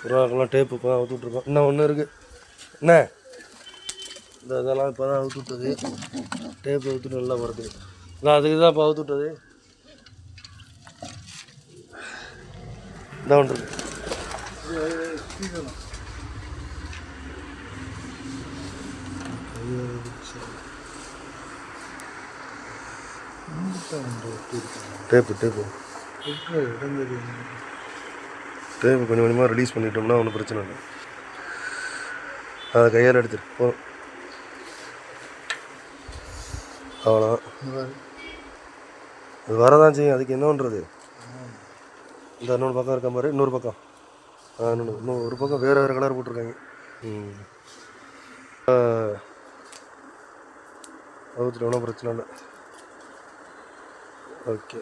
புறாக்கெல்லாம் tape இப்போ தான் அவுத்துட்ருக்கோம் இன்னும் ஒன்று இருக்குது என்ன? இந்த இதெல்லாம் இப்போ தான் அவுத்து விட்டது டேப்பு அவுத்துட்டு நல்லா வருது. நான் அதுக்கு தான் இப்போ அவுத்து விட்டது இந்த ஒன்று டேப்பு டேப்பு டேப்பு கொஞ்சம் கொஞ்சமாக ரிலீஸ் பண்ணிட்டோம்னா ஒன்றும் பிரச்சனை இல்லை. அதை கையால் எடுத்துட்டு போதும் அவ்வளோ அது வரதான் செய்யும். அதுக்கு என்ன பண்ணுறது இந்த இன்னொரு பக்கம் இருக்க மாதிரி இன்னொரு பக்கம். ஆ இன்னொன்று இன்னும் ஒரு பக்கம் வேறு வேறு கலர் போட்டிருக்காங்க. ம். ஒன்றும் பிரச்சனை இல்லை. ஓகே.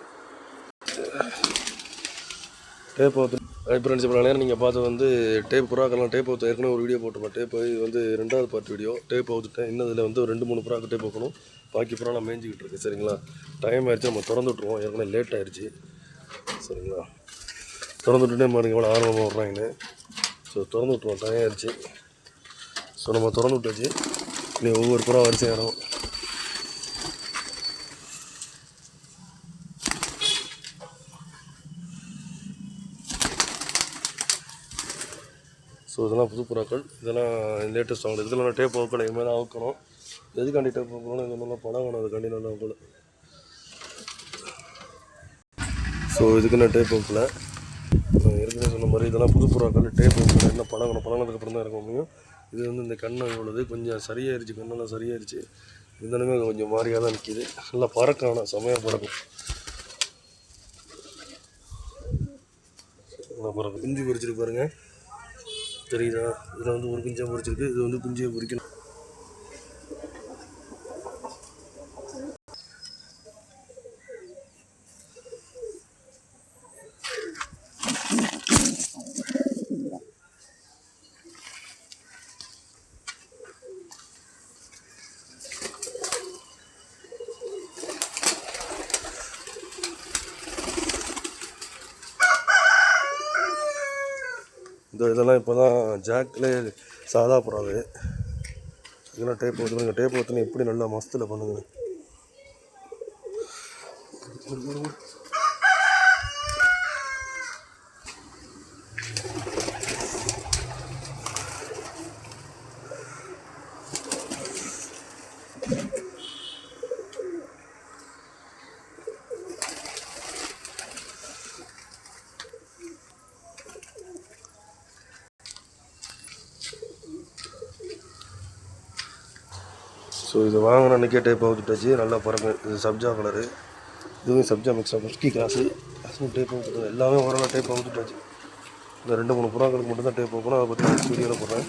டேப் அவுத்து ஃப்ரெண்ட்ஸ் இப்போ நேரம் நீங்கள் பார்த்து வந்து டேப் புறாக்கெல்லாம் டேப் அவுத்து ஏற்கனவே ஒரு வீடியோ போட்டிருப்பேன் டேப் இது வந்து ரெண்டாவது பார்ட் வீடியோ டேப் அவுத்துட்டேன் இன்னும் இதில் வந்து ஒரு ரெண்டு மூணு புறாக்கு டேப் வைக்கணும். பாக்கி புறா நான் மேய்ஞ்சிக்கிட்டு இருக்கு. சரிங்களா? டைம் ஆயிடுச்சு. நம்ம திறந்து விட்ருவோம் ஏற்கனவே லேட் ஆயிடுச்சு சரிங்களா? திறந்து விட்டுட்டே பாருங்க எவ்வளோ ஆர்வமாக விட்றாங்கன்னு ஸோ திறந்து விட்ருவோம் டைம் ஆயிடுச்சு ஸோ நம்ம திறந்து விட்டாச்சு. நீ ஒவ்வொரு புறா வரிசை இடம் ஸோ இதெல்லாம் புது புறாக்கள். இதெல்லாம் லேட்டஸ்ட் வாங்கல இதெல்லாம் டேப் அவுக்கலை இது மாதிரி அவுக்கணும். எதுக்காண்டி டேப் அவுக்கணும் இது நல்லா பணம் வேணும் அதுக்காண்டி நல்லா அவுக்கல. ஸோ இதுக்கு நான் டேப் அவுக்கல ஏற்கனவே சொன்ன மாதிரி இதெல்லாம் புது புறாக்கள் டேப் அவுக்கல என்ன பணங்கணும் பணங்கினதுக்கப்புறம் தான் இருக்க முடியும் இது வந்து இந்த கண்ணை உள்ளது கொஞ்சம் சரியாயிருச்சு கண்ணெல்லாம் சரியாயிருச்சு. இருந்தாலுமே கொஞ்சம் மாறியாக தான் நிற்கிது நல்லா பறக்கும் ஆனால் செமையாக பறக்கும். நல்லா பறக்கும். குஞ்சு பொரிச்சிருக்கு பாருங்கள் தெரியுதா? இதில் வந்து ஒரு குஞ்சாக பொரிச்சிருக்கு இது வந்து குஞ்சியை பொரிக்கணும் இந்த இதெல்லாம் இப்போ தான் ஜாக்கில் சாதா புறாது இதெல்லாம் டேப் ஊற்றுங்க டேப் ஊற்றுனா எப்படி நல்லா மஸ்தில் பண்ணுங்க. ஸோ இது வாங்கின அன்றைக்கே டேப் அவுத்துட்டாச்சு. நல்லா பிறகு இது சப்ஜா கலரு இதுவும் சப்ஜா மிக்ஸ் ஆகும் முஸ்கி கிராஸு அதுவும் டேப் அவுத்துட்டு எல்லாமே ஓரளவு டேப் அவுத்துட்டாச்சு. இந்த ரெண்டு மூணு புறாக்களுக்கு மட்டும்தான் டேப் வைக்கணும் அதை பற்றி நான் வீடியோவில் போடுறேன்.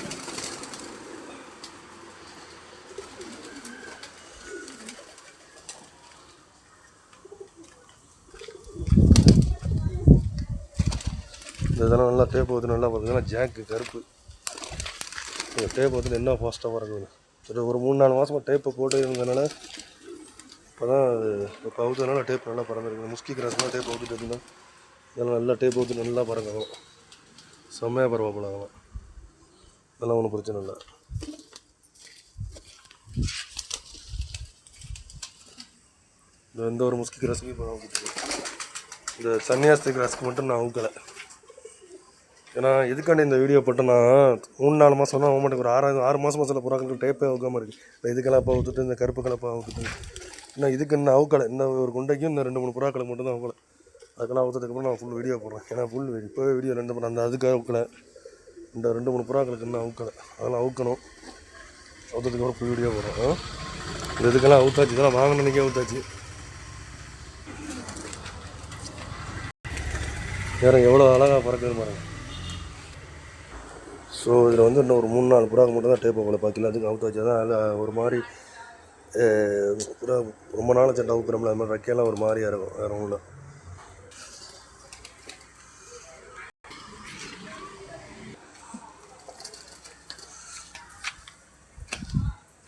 இந்த இதெல்லாம் நல்லா டேப் ஊற்று நல்லா பார்த்தீங்கன்னா ஜாக்கு கருப்பு. இந்த டேப் வந்து என்ன ஃபாஸ்ட்டாக பறக்குது சரி ஒரு மூணு நாலு மாதமாக டேப்பை போட்டு இருந்ததுனால இப்போ தான் அது இப்போ அவுத்ததுனால டேப் நல்லா பறந்துருக்கு. முஸ்கி கிராஸ்லாம் டேப் அவுத்துட்டு இருந்தேன். இதெல்லாம் நல்லா டேப் ஊற்றி நல்லா பறக்கும். செம்மையாக பரவாயில்ல அதெல்லாம். அதெல்லாம் ஒன்றும் பிரச்சனை இல்லை. இந்த எந்த ஒரு முஸ்கி கிராஸுக்கும் இப்போ அவுக்கிட்டு இந்த சன்னியாஸ்தி கிராஸ்க்கு மட்டும் நான் அவுக்கலை ஏன்னா எதுக்காண்டி இந்த வீடியோ போட்டோன்னா மூணு நாலு மாதம் தான் மாட்டேங்க ஒரு ஆறாவது ஆறு மாதம் மாதத்தில் புறாக்களுக்கு டேப்பே அவுக்காமல் இருக்குது இந்த இது கலப்பா அவுத்துட்டு இந்த கருப்பு கலப்பா ஊற்றுட்டு இன்னும் இதுக்கு இன்னும் அவுக்கலை. இந்த ஒரு குண்டைக்கும் இந்த ரெண்டு மூணு புறாக்களை மட்டும் தான் அவுக்கலை. அதுக்கெல்லாம் ஊற்றுறதுக்கப்புறம் நான் ஃபுல் வீடியோ போடுறேன். ஏன்னா ஃபுல் இப்போவே வீடியோ ரெண்டு மூணு அந்த அதுக்கு அவுக்கலை. இந்த ரெண்டு மூணு புறாக்களுக்கு இன்னும் அவுக்கலை. அதெல்லாம் அவுக்கணும். அவுத்ததுக்கப்புறம் ஃபுல் வீடியோ போடுறேன். இந்த இதுக்கெல்லாம் அவுத்தாச்சு. இதெல்லாம் வாங்கின அவுத்தாச்சு. வேறு எவ்வளோ அழகாக பறக்குது பாருங்க. ஸோ இதில் வந்து இன்னும் ஒரு மூணு நாலு புறாக்கு மட்டும் தான் டேப் போகல பார்க்கல அதுக்கு அவுத்து வச்சா தான் அதில் ஒரு மாதிரி புறா ரொம்ப நாள் சண்டை அவுக்குறோம்ல அது மாதிரி ரெக்கையெல்லாம் ஒரு மாதிரியாக இருக்கும் வேறு ஒன்றும்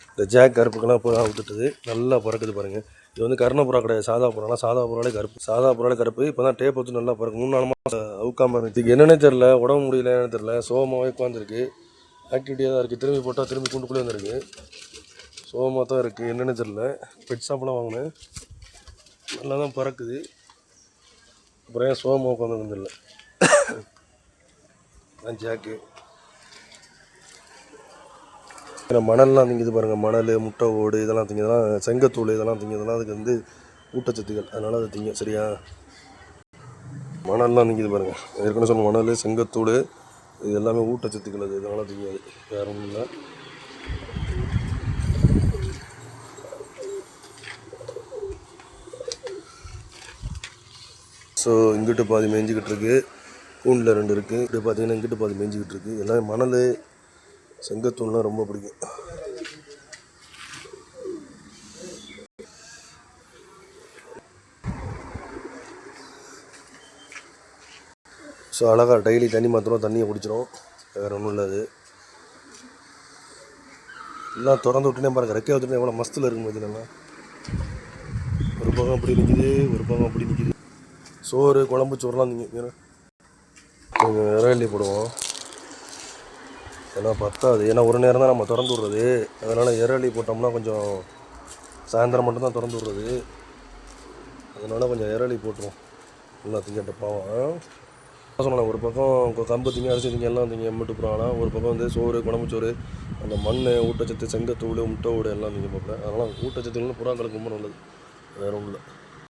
இந்த ஜாக் கருப்புக்கெல்லாம் இப்போ அவுத்துட்டுது. நல்லா பறக்குது பாருங்கள் இது வந்து கருணப்புறா கிடையாது சாதா புறாலாம் சாதா புறாலே கருப்பு. சாதா புறாலே கருப்பு. இப்போ தான் டேப் வந்து நல்லா பிறகு மூணு நாலு மாதம் அவுக்காம இருந்துச்சு. இதுக்கு என்னன்னே தெரில உடம்பு முடியல என்னன்னு தெரில சோகமாகவே உட்காந்துருக்கு ஆக்டிவிட்டியாக தான் இருக்குது திரும்பி போட்டால் திரும்பி கூண்டுக்குள்ளே வந்துருக்கு. சோகமாக தான் இருக்குது என்னென்னு தெரில பெட் ஷாப்லாம் வாங்கினேன். நல்லா தான் பறக்குது. அப்புறம் ஏன் சோகமாக உட்காந்து ஜாக்கு இந்த மணல்லாம் திங்குது பாருங்கள் மணல் முட்டை ஓடு இதெல்லாம் திங்கதெல்லாம் செங்கத்தூள் இதெல்லாம் திங்கதெல்லாம் அதுக்கு வந்து ஊட்டச்சத்துக்கள். அதனால் அதை திங்க சரியா? மணல்லாம் திங்குது பாருங்கள் ஏற்கனவே சொன்ன மணல் செங்கத்தூள் இது எல்லாமே ஊட்டச்சத்துக்கள். அது இதனால் திங்காது. வேறு ஒன்றும் இல்லை. ஸோ இங்கிட்டு பாதி மேய்ஞ்சிக்கிட்டு இருக்குது கூண்டில் ரெண்டு இருக்குது இப்படி பார்த்தீங்கன்னா இங்கிட்டு பாதி மேய்ஞ்சிக்கிட்டு இருக்குது எல்லாமே மணல் செங்கத்தூள்லாம் ரொம்ப பிடிக்கும். ஸோ அழகாக டெய்லி தண்ணி மாற்றுறோம் தண்ணியை குடிச்சிரும் வேறு ஒன்றும் இல்லை அது. எல்லாம் திறந்து விட்டுனே பாருங்கள் ரெக்கையை விட்டுனே எவ்வளோ மஸ்தில் இருக்கும் பார்த்தீங்கன்னா ஒரு பக்கம் அப்படி நிற்கிது ஒரு பக்கம் அப்படி நிற்கிது சோறு குழம்பு சோறுலாம் நீங்கள் கொஞ்சம் இறங்கி போடுவோம். ஏன்னா பத்தாது. ஏன்னா ஒரு நேரம் தான் நம்ம திறந்து விட்றது. அதனால் இறலி போட்டோம்னா கொஞ்சம் சாயந்தரம் மட்டும்தான் திறந்து விட்றது. அதனால் கொஞ்சம் இறலி போட்டுருவோம். எல்லாத்தையும் கேட்ட பாவம். சொன்னேன் ஒரு பக்கம் கம்பு திங்க அரிசி திங்க எல்லாம் திங்க எம்மிட்டு போகிறாங்கன்னா ஒரு பக்கம் வந்து சோறு குழம்பு சோறு அந்த மண் ஊட்டச்சத்து செங்கத்தூள் முட்டை ஓடு எல்லாம் திங்க பார்ப்பேன் அதனால் ஊட்டச்சத்துலாம் புறாங்களுக்கு ரொம்ப நல்லது. வேறு ஒன்றும் இல்லை.